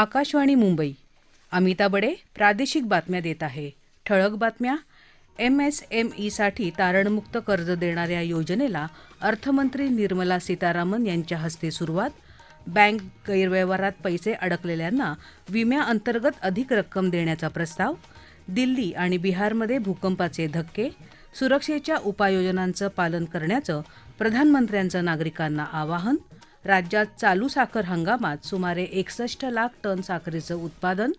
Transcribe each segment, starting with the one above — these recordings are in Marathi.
आकाशवाणी मुंबई. अमिता बडे प्रादेशिक बातम्या देत आहे. ठळक बातम्या. एम एस एम ईसाठी तारणमुक्त कर्ज देणाऱ्या योजनेला अर्थमंत्री निर्मला सीतारामन यांच्या हस्ते सुरुवात. बँक गैरव्यवहारात पैसे अडकलेल्यांना विम्याअंतर्गत अधिक रक्कम देण्याचा प्रस्ताव. दिल्ली आणि बिहारमध्ये भूकंपाचे धक्के. सुरक्षेच्या उपाययोजनांचं पालन करण्याचं प्रधानमंत्र्यांचं नागरिकांना आवाहन. राज्यात चालू साखर हंगामात सुमारे एकसष्ट लाख टन साखरेचं उत्पादन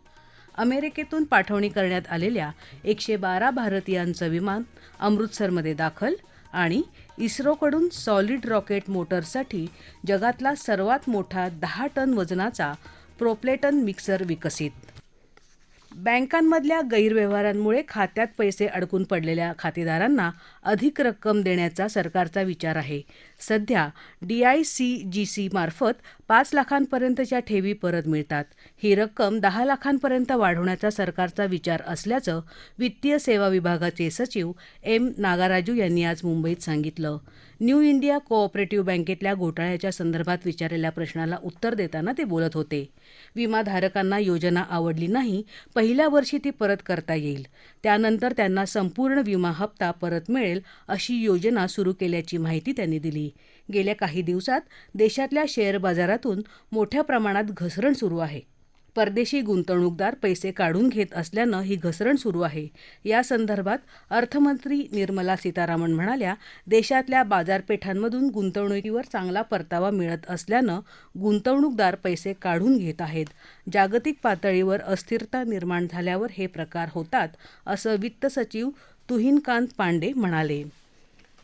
अमेरिकेतून पाठवणी करण्यात आलेल्या एकशे बारा भारतीयांचं विमान अमृतसरमध्ये दाखल आणि इस्रोकडून सॉलिड रॉकेट मोटरसाठी जगातला सर्वात मोठा दहा टन वजनाचा प्रोप्लेटन मिक्सर विकसित. बँकांमधल्या गैरव्यवहारांमुळे खात्यात पैसे अडकून पडलेल्या खातेदारांना अधिक रक्कम देण्याचा सरकारचा विचार आहे. सध्या डीआयसीजीसी मार्फत पाच लाखांपर्यंतच्या ठेवी परत मिळतात. ही रक्कम दहा लाखांपर्यंत वाढवण्याचा सरकारचा विचार असल्याचं वित्तीय सेवा विभागाचे सचिव एम नागाराजू यांनी आज मुंबईत सांगितलं. न्यू इंडिया कोऑपरेटिव्ह बँकेतल्या घोटाळ्याच्या संदर्भात विचारलेल्या प्रश्नाला उत्तर देताना ते बोलत होते. विमाधारकांना योजना आवडली नाही पहिल्या वर्षी ती परत करता येईल. त्यानंतर त्यांना संपूर्ण विमा हप्ता परत मिळेल अशी योजना सुरू केल्याची माहिती त्यांनी दिली. गेल्या काही दिवसात देशातल्या शेअर बाजारातून मोठ्या प्रमाणात घसरण सुरू आहे. परदेशी गुंतवणूकदार पैसे काढून घेत असल्यानं ही घसरण सुरू आहे. या संदर्भात अर्थमंत्री निर्मला सीतारामन म्हणाल्या देशातल्या बाजारपेठांमधून गुंतवणुकीवर चांगला परतावा मिळत असल्यानं गुंतवणूकदार पैसे काढून घेत आहेत. जागतिक पातळीवर अस्थिरता निर्माण झाल्यावर हे प्रकार होतात असं वित्त सचिव तुहिनकांत पांडे म्हणाले.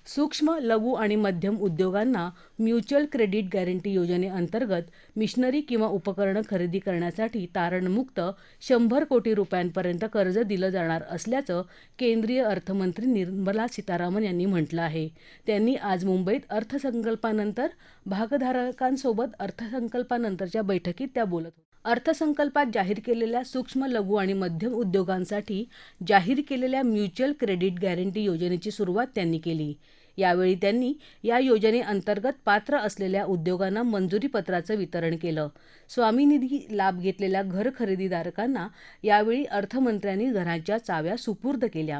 सूक्ष्म लघु आणि मध्यम उद्योगांना म्युच्युअल क्रेडिट गॅरंटी योजनेअंतर्गत मिशनरी किंवा उपकरणं खरेदी करण्यासाठी तारणमुक्त शंभर कोटी रुपयांपर्यंत कर्ज दिलं जाणार असल्याचं केंद्रीय अर्थमंत्री निर्मला सीतारामन यांनी म्हटलं आहे. त्यांनी आज मुंबईत अर्थसंकल्पानंतर भागधारकांसोबत अर्थसंकल्पानंतरच्या बैठकीत त्या बोलत होत्या. अर्थसंकल्पात जाहीर केलेल्या सूक्ष्म लघु आणि मध्यम उद्योगांसाठी जाहीर केलेल्या म्युच्युअल क्रेडिट गॅरंटी योजनेची सुरुवात त्यांनी केली. यावेळी त्यांनी या योजनेअंतर्गत पात्र असलेल्या उद्योगांना मंजुरीपत्राचं वितरण केलं. स्वामीनिधी लाभ घेतलेल्या घर खरेदीदारकांना यावेळी अर्थमंत्र्यांनी घरांच्या चाव्या सुपूर्द केल्या.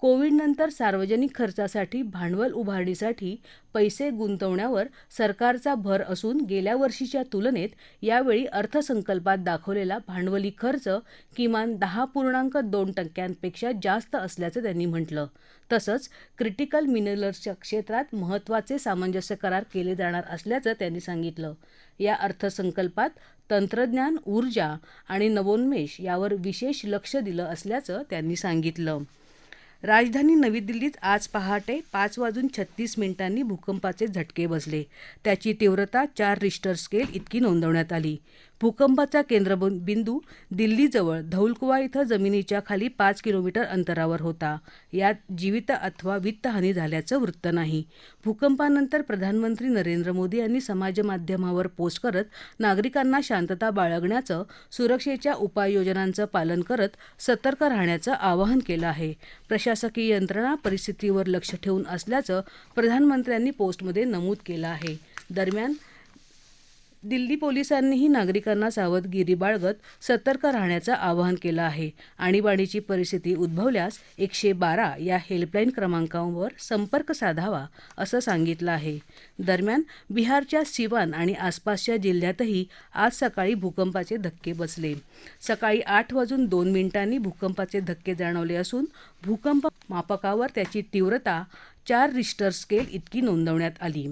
कोविडनंतर सार्वजनिक खर्चासाठी भांडवल उभारणीसाठी पैसे गुंतवण्यावर सरकारचा भर असून गेल्या वर्षीच्या तुलनेत यावेळी अर्थसंकल्पात दाखवलेला भांडवली खर्च किमान दहा पूर्णांक दोन टक्क्यांपेक्षा जास्त असल्याचं त्यांनी म्हटलं. तसंच क्रिटिकल मिनरल्सच्या क्षेत्रात महत्त्वाचे सामंजस्य करार केले जाणार असल्याचं त्यांनी सांगितलं. या अर्थसंकल्पात तंत्रज्ञान ऊर्जा आणि नवोन्मेष यावर विशेष लक्ष दिलं असल्याचं त्यांनी सांगितलं. राजधानी नवी दिल्लीत आज पहाटे पाच वाजून छत्तीस मिनिटांनी भूकंपाचे झटके बसले. त्याची तीव्रता चार रिश्टर स्केल इतकी नोंदवण्यात आली. भूकंपाचा केंद्रबिंदू दिल्लीजवळ धौलकुवा इथं जमिनीच्या खाली पाच किलोमीटर अंतरावर होता. यात जीवित अथवा वित्तहानी झाल्याचं वृत्त नाही. भूकंपानंतर प्रधानमंत्री नरेंद्र मोदी यांनी समाजमाध्यमावर पोस्ट करत नागरिकांना शांतता बाळगण्याचं सुरक्षेच्या उपाययोजनांचं पालन करत सतर्क राहण्याचं आवाहन केलं आहे. प्रशासकीय यंत्रणा परिस्थितीवर लक्ष ठेवून असल्याचं प्रधानमंत्र्यांनी पोस्टमध्ये नमूद केलं आहे. दरम्यान दिल्ली पोलिसांनीही नागरिकांना सावधगिरी बाळगत सतर्क राहण्याचं आवाहन केलं आहे. आणीबाणीची परिस्थिती उद्भवल्यास एकशे बारा या हेल्पलाईन क्रमांकावर संपर्क साधावा असं सांगितलं आहे. दरम्यान बिहारच्या सिवान आणि आसपासच्या जिल्ह्यातही आज सकाळी भूकंपाचे धक्के बसले. सकाळी आठ वाजून दोन मिनिटांनी भूकंपाचे धक्के जाणवले असून भूकंप मापकावर त्याची तीव्रता चार रिश्टर स्केल इतकी नोंदवण्यात आली.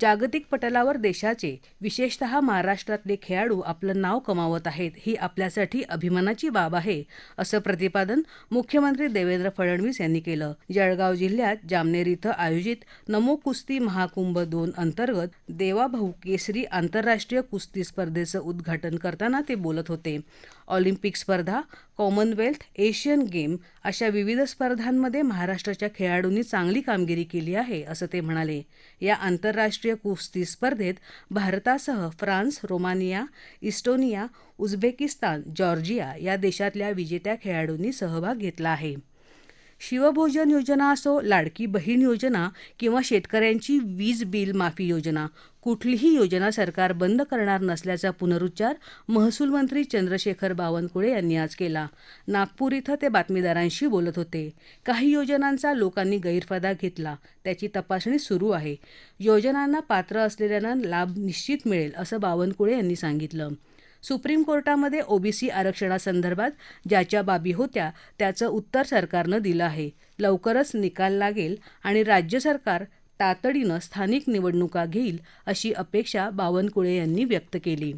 जागतिक पटलावर देशाचे विशेषतः महाराष्ट्रातले खेळाडू आपलं नाव कमावत आहेत ही आपल्यासाठी अभिमानाची बाब आहे असं प्रतिपादन मुख्यमंत्री देवेंद्र फडणवीस यांनी केलं. जळगाव जिल्ह्यात जामनेर इथं आयोजित नमो कुस्ती महाकुंभ दोन अंतर्गत देवाभाऊ केसरी आंतरराष्ट्रीय कुस्ती स्पर्धेचं उद्घाटन करताना ते बोलत होते. ऑलिम्पिक स्पर्धा कॉमनवेल्थ एशियन गेम अशा विविध स्पर्धांमध्ये महाराष्ट्राच्या खेळाडूंनी चांगली कामगिरी केली आहे असं ते म्हणाले. या आंतरराष्ट्रीय कुस्ती स्पर्धेत भारतासह France Romania Estonia Uzbekistan Georgia या देशातल्या विजेत्या खेळाडूंनी सहभाग घेतला आहे. शिवभोजन योजना असो लाडकी बहीण योजना किंवा शेतकऱ्यांची वीज बिल माफी योजना कुठलीही योजना सरकार बंद करणार नसल्याचा पुनरुच्चार महसूल मंत्री चंद्रशेखर बावनकुळे यांनी आज केला. नागपूर इथं ते बातमीदारांशी बोलत होते. काही योजनांचा लोकांनी गैरफायदा घेतला. त्याची तपासणी सुरू आहे. योजनांना पात्र असलेल्यांना लाभ निश्चित मिळेल असं बावनकुळे यांनी सांगितलं. सुप्रीम कोर्टामध्ये ओबीसी आरक्षणासंदर्भात ज्याच्या बाबी होत्या त्याचं उत्तर सरकारनं दिलं आहे. लवकरच निकाल लागेल आणि राज्य सरकार तातडीनं स्थानिक निवडणुका घेईल अशी अपेक्षा बावनकुळे यांनी व्यक्त केली.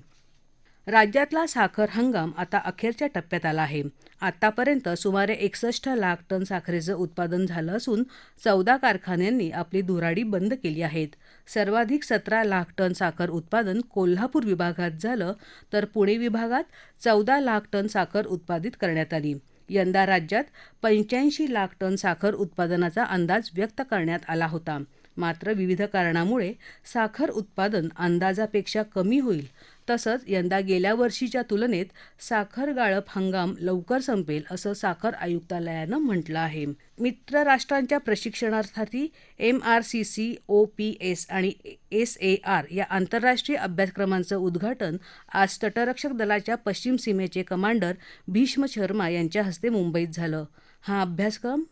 राज्यातला साखर हंगाम आता अखेरच्या टप्प्यात आला आहे. आतापर्यंत सुमारे एकसष्ट लाख टन साखरेचं उत्पादन झालं असून चौदा कारखान्यांनी आपली धुराडी बंद केली आहेत. सर्वाधिक सतरा लाख टन साखर उत्पादन कोल्हापूर विभागात झालं तर पुणे विभागात चौदा लाख टन साखर उत्पादित करण्यात आली. यंदा राज्यात पंच्याऐंशी लाख टन साखर उत्पादनाचा अंदाज व्यक्त करण्यात आला होता. मात्र विविध कारणामुळे साखर उत्पादन अंदाजापेक्षा कमी होईल तसंच यंदा गेल्या वर्षीच्या तुलनेत साखर गाळप हंगाम लवकर संपेल असं साखर आयुक्तालयानं म्हटलं आहे. मित्र राष्ट्रांच्या प्रशिक्षणार्थी M R C C O P S आणि एस ए आर या आंतरराष्ट्रीय अभ्यासक्रमांचं उद्घाटन आज तटरक्षक दलाच्या पश्चिम सीमेचे कमांडर भीष्म शर्मा यांच्या हस्ते मुंबईत झालं. हा अभ्यासक्रम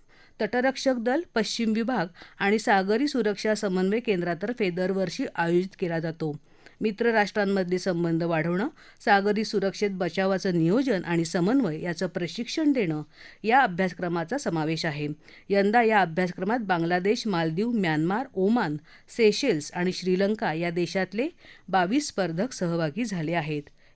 तटरक्षक दल पश्चिम विभाग आणि सागरी सुरक्षा समन्वय केंद्रातर्फे दरवर्षी आयोजित केला जातो. मित्र राष्ट्रांमधले संबंध वाढवणं सागरी सुरक्षेत बचावाचं नियोजन आणि समन्वय याचं प्रशिक्षण देणं या अभ्यासक्रमाचा समावेश आहे. यंदा या अभ्यासक्रमात Bangladesh Maldives Myanmar Oman Seychelles आणि श्रीलंका या देशातले बावीस स्पर्धक सहभागी झाले आहेत.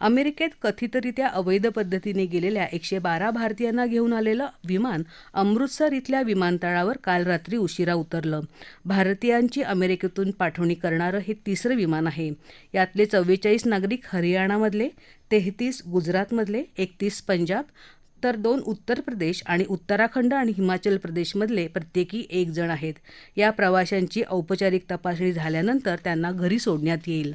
अमेरिकेत कथितरित्या अवैध पद्धतीने गेलेल्या एकशे बारा भारतीयांना घेऊन आलेलं विमान अमृतसर इथल्या विमानतळावर काल रात्री उशिरा उतरलं. भारतीयांची अमेरिकेतून पाठवणी करणारं हे तिसरं विमान आहे. यातले चव्वेचाळीस नागरिक हरियाणामधले तेहतीस गुजरातमधले एकतीस पंजाब तर दोन उत्तर प्रदेश आणि उत्तराखंड आणि हिमाचल प्रदेशमधले प्रत्येकी एक जण आहेत. या प्रवाशांची औपचारिक तपासणी झाल्यानंतर त्यांना घरी सोडण्यात येईल.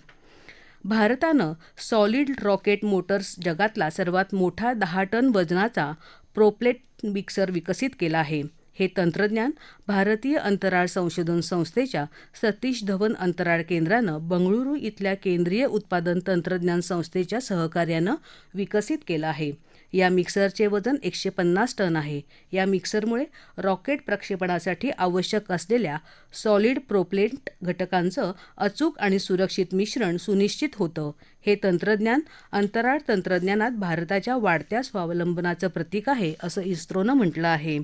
भारतानं सॉलिड रॉकेट मोटर्स जगातला सर्वात मोठा दहा टन वजनाचा प्रोप्लेट मिक्सर विकसित केला आहे. हे तंत्रज्ञान भारतीय अंतराळ संशोधन संस्थेच्या सतीश धवन अंतराळ केंद्रानं बंगळुरू इथल्या केंद्रीय उत्पादन तंत्रज्ञान संस्थेच्या सहकार्यानं विकसित केलं आहे. या मिक्सरचे वजन एकशे पन्नास टन आहे. या मिक्सरमुळे रॉकेट प्रक्षेपणासाठी आवश्यक असलेल्या सॉलिड प्रोप्लेट घटकांचं अचूक आणि सुरक्षित मिश्रण सुनिश्चित होतं. हे तंत्रज्ञान अंतराळ तंत्रज्ञानात भारताच्या वाढत्या स्वावलंबनाचं प्रतीक आहे असं इस्रोनं म्हटलं आहे.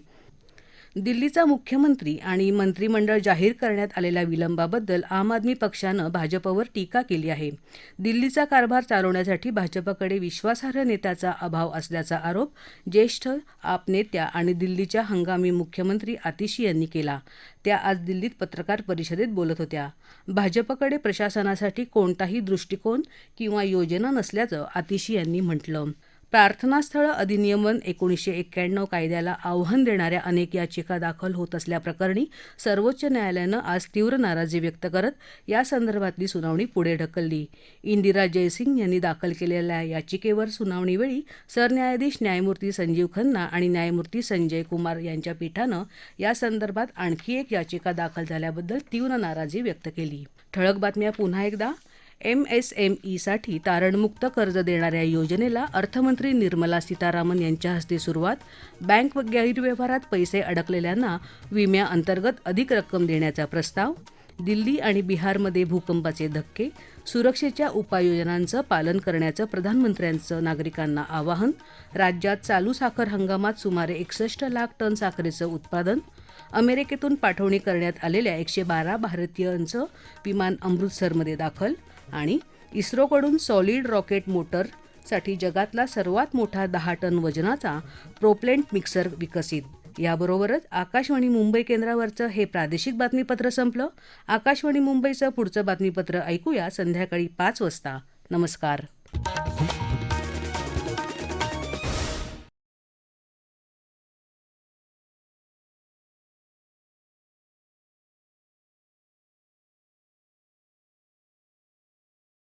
दिल्लीचा मुख्यमंत्री आणि मंत्रिमंडळ जाहीर करण्यात आलेल्या विलंबाबद्दल आम आदमी पक्षानं भाजपवर टीका केली आहे. दिल्लीचा कारभार चालवण्यासाठी भाजपकडे विश्वासार्ह नेत्याचा अभाव असल्याचा आरोप ज्येष्ठ आप नेत्या आणि दिल्लीच्या हंगामी मुख्यमंत्री आतिशी यांनी केला. त्या आज दिल्लीत पत्रकार परिषदेत बोलत होत्या. भाजपकडे प्रशासनासाठी कोणताही दृष्टिकोन किंवा योजना नसल्याचं आतिशी यांनी म्हटलं. प्रार्थनास्थळं अधिनियमन एकोणीसशे एक्क्याण्णव कायद्याला आव्हान देणाऱ्या अनेक याचिका दाखल होत असल्याप्रकरणी सर्वोच्च न्यायालयानं आज तीव्र नाराजी व्यक्त करत या संदर्भातली सुनावणी पुढे ढकलली. इंदिरा जयसिंग यांनी दाखल केलेल्या याचिकेवर सुनावणीवेळी सरन्यायाधीश न्यायमूर्ती संजीव खन्ना आणि न्यायमूर्ती संजय कुमार यांच्या पीठानं या संदर्भात आणखी एक याचिका दाखल झाल्याबद्दल तीव्र नाराजी व्यक्त केली. ठळक बातम्या पुन्हा एकदा. एमएसएमईसाठी तारणमुक्त कर्ज देणाऱ्या योजनेला अर्थमंत्री निर्मला सीतारामन यांच्या हस्ते सुरुवात. बँक गैरव्यवहारात पैसे अडकलेल्यांना विम्याअंतर्गत अधिक रक्कम देण्याचा प्रस्ताव. दिल्ली आणि बिहारमध्ये भूकंपाचे धक्के. सुरक्षेच्या उपाययोजनांचं पालन करण्याचं प्रधानमंत्र्यांचं नागरिकांना आवाहन. राज्यात चालू साखर हंगामात सुमारे एकसष्ट लाख टन साखरेचं उत्पादन. अमेरिकेतून पाठवणी करण्यात आलेल्या एकशे बारा भारतीयांचं विमान अमृतसरमध्ये दाखल. आणि इस्रोकडून सॉलिड रॉकेट मोटरसाठी जगातला सर्वात मोठा दहा टन वजनाचा प्रोप्लेंट मिक्सर विकसित. याबरोबरच आकाशवाणी मुंबई केंद्रावरचं हे प्रादेशिक बातमीपत्र संपलं. आकाशवाणी मुंबईचं पुढचं बातमीपत्र ऐकूया संध्याकाळी पाच वाजता. नमस्कार.